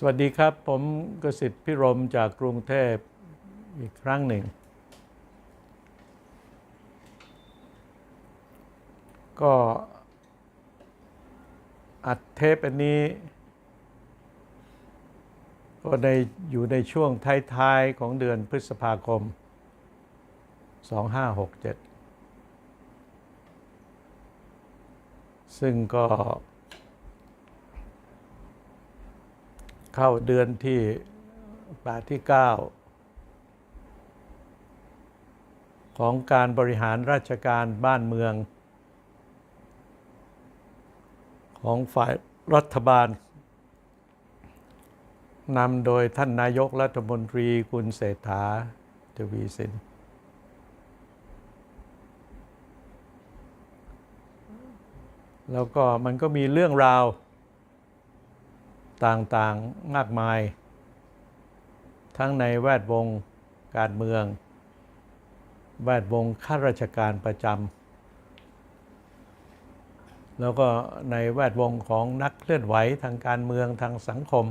สวัสดีครับ ผมกสิทธิ์พิรมจากกรุงเทพอีกครั้งหนึ่ง ก็อัดเทปอันนี้ ก็ในอยู่ในช่วงท้ายๆของเดือนพฤษภาคม 2567 ซึ่งก็ เข้าเดือนที่แปดที่9ของการบริหารราชการบ้านเมือง ของฝ่ายรัฐบาลนำโดยท่านนายกรัฐมนตรีคุณเศรษฐาทวีสิน แล้วก็มันก็มีเรื่องราว ต่างๆมากมาย ทั้งในแวดวงการเมือง แวดวงข้าราชการประจำแล้วก็ในแวดวงของนักเคลื่อนไหวทางการเมืองทางสังคม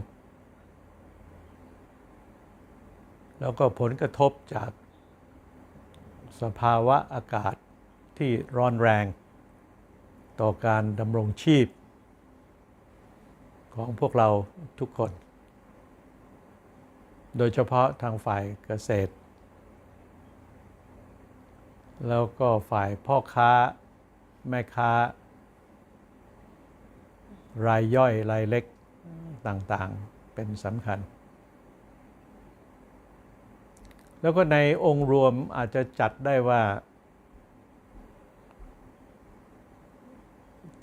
แล้วก็ผลกระทบจากสภาวะอากาศที่ร้อนแรง ต่อการดำรงชีพ ของพวกเราทุกคน โดยเฉพาะทางฝ่ายเกษตร แล้วก็ฝ่ายพ่อค้าแม่ค้า รายย่อยรายเล็กต่างๆเป็นสำคัญ แล้วก็ในองค์รวมอาจจะจัดได้ว่า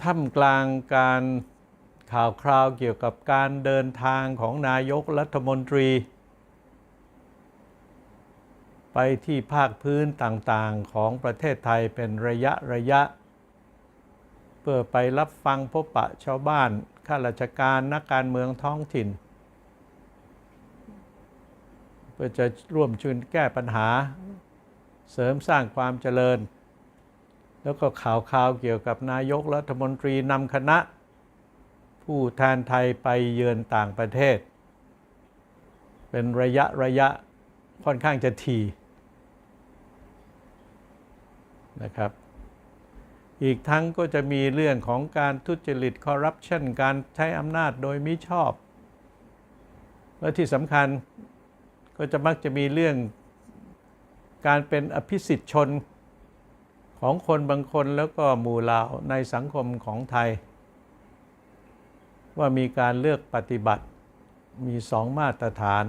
ท่ามกลางการ ข่าวคราวเกี่ยวกับการเดินทางของนายกรัฐมนตรี ไปที่ภาคพื้นต่างๆของประเทศไทยเป็นระยะระยะ เพื่อไปรับฟังพบปะชาวบ้านข้าราชการนักการเมืองท้องถิ่น เพื่อจะร่วมช่วยแก้ปัญหา เสริมสร้างความเจริญ แล้วก็ข่าวข่าวเกี่ยวกับนายกรัฐมนตรีนำคณะ ผู้แทนไทยไปเยือนต่างประเทศ เป็นระยะระยะค่อนข้างจะทีนะครับ อีกทั้งก็จะมีเรื่องของการทุจริตคอร์รัปชันการใช้อำนาจโดยมิชอบ และที่สำคัญก็จะมักจะมีเรื่องการเป็นอภิสิทธิชนของคนบางคนแล้วก็หมู่เหล่าในสังคมของไทย ว่ามีการเลือกปฏิบัติมีสองมาตรฐาน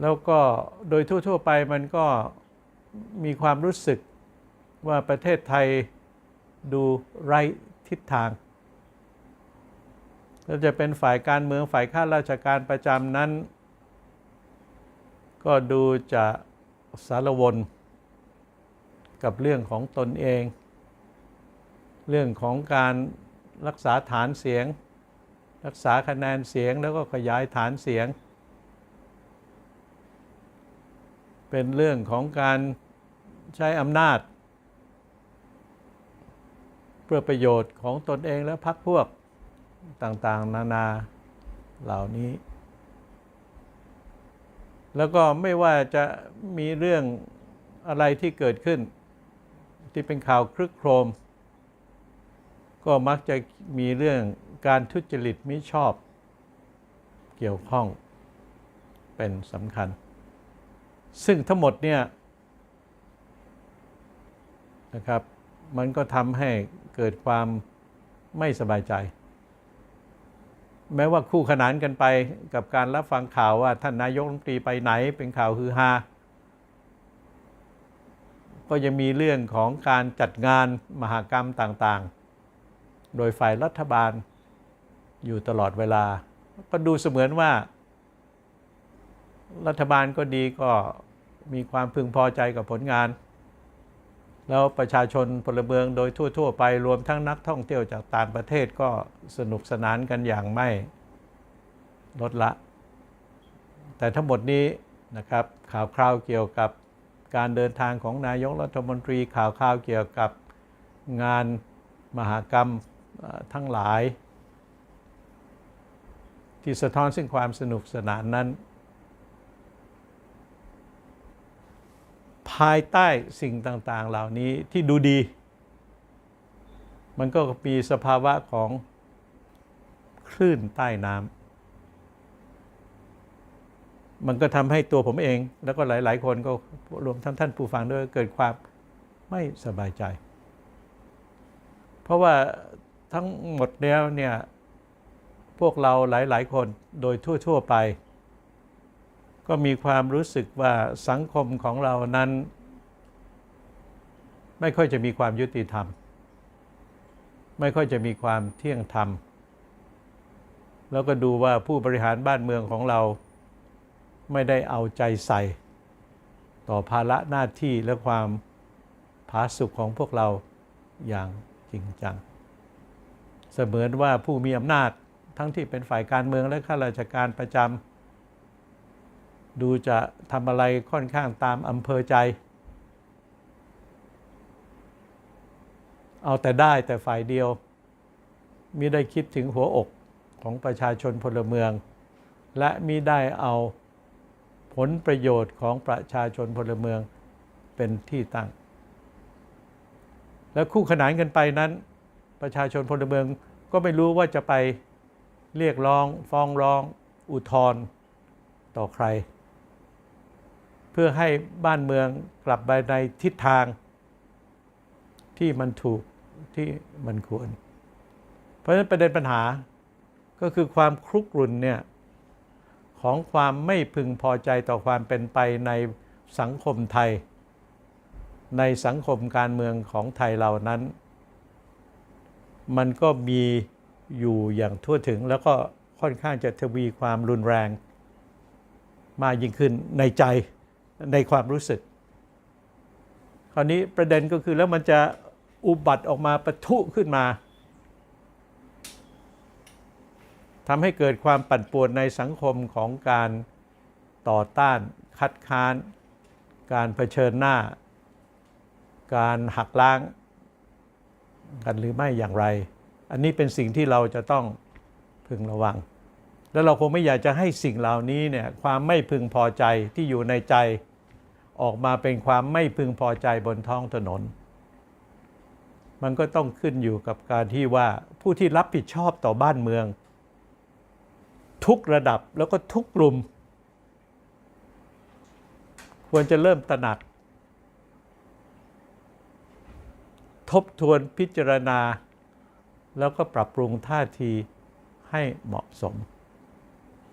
แล้วก็โดยทั่ว ๆ ไปมันก็มีความรู้สึกว่าประเทศไทยดูไร้ทิศทางแล้วจะเป็นฝ่ายการเมืองฝ่ายข้าราชการประจำนั้น ก็ดูจะสารวนกับเรื่องของตนเอง เรื่องของการรักษาฐานเสียง รักษาคะแนนเสียงแล้วก็ขยายฐานเสียง เป็นเรื่องของการใช้อำนาจ เพื่อประโยชน์ของตนเองและพรรคพวกต่างๆ นานาเหล่านี้ แล้วก็ไม่ว่าจะมีเรื่องอะไรที่เกิดขึ้น ที่เป็นข่าวครึกโครม ก็มักจะมีเรื่องการทุจริตมิชอบเกี่ยวข้องเป็นสำคัญ ซึ่งทั้งหมดเนี่ยนะครับมันก็ทำให้เกิดความไม่สบายใจ แม้ว่าคู่ขนานกันไปกับการรับฟังข่าวว่าท่านนายกรัฐมนตรีไปไหนเป็นข่าวฮือฮาก็ยังมีเรื่องของการจัดงานมหากรรมต่างๆ โดยฝ่ายรัฐบาลอยู่ตลอดเวลา ก็ดูเสมือนว่า รัฐบาลก็ดีก็มีความพึงพอใจกับผลงาน แล้วประชาชนพลเมืองโดยทั่ว ๆ ไปรวมทั้งนักท่องเที่ยวจากต่างประเทศก็สนุกสนานกันอย่างไม่ลดละ แต่ทั้งหมดนี้นะครับข่าวคราวเกี่ยวกับการเดินทางของนายกรัฐมนตรีข่าวคราวเกี่ยวกับงานมหากรรม ทั้งหลาย ที่สะท้อนซึ่งความสนุกสนานนั้น ภายใต้สิ่งต่าง ๆ เหล่านี้ที่ดูดี มันก็มีสภาวะของคลื่นใต้น้ำมันก็ทำให้ตัวผมเอง แล้วก็หลาย ๆ คนก็รวมทั้งท่านผู้ฟังด้วยเกิดความไม่สบายใจ เพราะว่า ทั้งหมดแล้วเนี่ยพวกเราหลาย ๆ คนโดยทั่ว ๆ ไป ก็มีความรู้สึกว่าสังคมของเรานั้น ไม่ค่อยจะมีความยุติธรรม ไม่ค่อยจะมีความเที่ยงธรรม แล้วก็ดูว่าผู้บริหารบ้านเมืองของเรา ไม่ได้เอาใจใส่ ต่อภาระหน้าที่และความผาสุกของพวกเราอย่างจริงจัง เสมือนว่าผู้มีอำนาจทั้งที่เป็นฝ่ายการเมืองและข้าราชการประจำดูจะทำอะไรค่อนข้างตามอำเภอใจ เอาแต่ได้แต่ฝ่ายเดียวมิได้คิดถึงหัวอกของประชาชนพลเมือง และมิได้เอาผลประโยชน์ของประชาชนพลเมืองเป็นที่ตั้ง และคู่ขนานกันไปนั้น ประชาชนพลเมืองก็ไม่รู้ว่าจะไปเรียกร้อง ฟ้องร้อง อุทธรณ์ต่อใคร เพื่อให้บ้านเมืองกลับไปในทิศทาง ที่มันถูกที่มันควร เพราะฉะนั้นประเด็นปัญหาก็คือความครุกรุ่นเนี่ยของความไม่พึงพอใจต่อความเป็นไปในสังคมไทย ในสังคมการเมืองของไทยเรานั้น มันก็มีอยู่อย่างทั่วถึง แล้วก็ค่อนข้างจะทวีความรุนแรงมากยิ่งขึ้นในใจในความรู้สึก คราวนี้ประเด็นก็คือแล้วมันจะอุบัติออกมาปะทุขึ้นมาทำให้เกิดความปั่นป่วนในสังคมของการต่อต้านคัดค้าน การเผชิญหน้า การหักล้าง กันหรือไม่อย่างไร อันนี้เป็นสิ่งที่เราจะต้องพึงระวัง แล้วเราคงไม่อยากจะให้สิ่งเหล่านี้เนี่ยความไม่พึงพอใจที่อยู่ในใจออกมาเป็นความไม่พึงพอใจบนท้องถนน มันก็ต้องขึ้นอยู่กับการที่ว่าผู้ที่รับผิดชอบต่อบ้านเมือง ทุกระดับแล้วก็ทุกกลุ่ม ควรจะเริ่มตระหนัก ทบทวนพิจารณา แล้วก็ปรับปรุงท่าทีให้เหมาะสม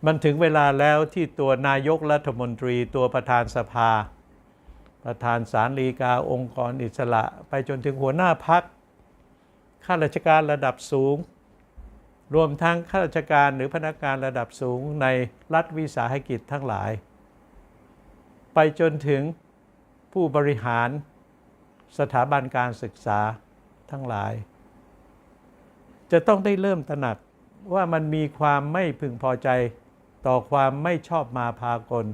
มันถึงเวลาแล้วที่ตัวนายกรัฐมนตรีตัวประธานสภา ประธานสารลีกาองค์กรอิสระ ไปจนถึงหัวหน้าพักข้าราชการระดับสูง รวมทั้งข้าราชการหรือพนักงานระดับสูงในรัฐวิสาหกิจทั้งหลาย ไปจนถึงผู้บริหาร สถาบันการศึกษาทั้งหลาย จะต้องได้เริ่มตระหนักว่ามันมีความไม่พึงพอใจต่อความไม่ชอบมาพากล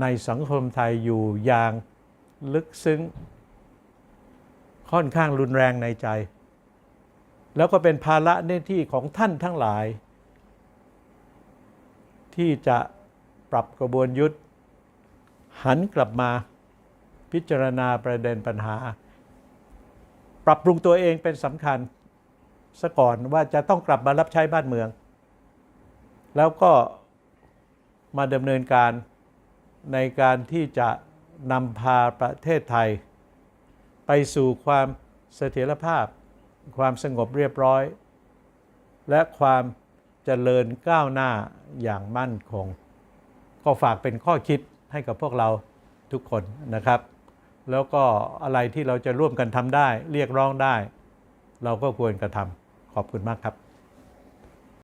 ในสังคมไทยอยู่อย่างลึกซึ้ง ค่อนข้างรุนแรงในใจ แล้วก็เป็นภาระหน้าที่ของท่านทั้งหลาย ที่จะปรับกระบวนยุทธหันกลับมา พิจารณาประเด็นปัญหา ปรับปรุงตัวเองเป็นสำคัญซะก่อนว่าจะต้องกลับมารับใช้บ้านเมือง แล้วก็มาดำเนินการในการที่จะนำพาประเทศไทย ไปสู่ความเสถียรภาพ ความสงบเรียบร้อย และความเจริญก้าวหน้าอย่างมั่นคง ก็ฝากเป็นข้อคิดให้กับพวกเราทุกคนนะครับ แล้วก็อะไรที่เราจะร่วมกันทำได้ เรียกร้องได้ เราก็ควรกระทำขอบคุณมากครับ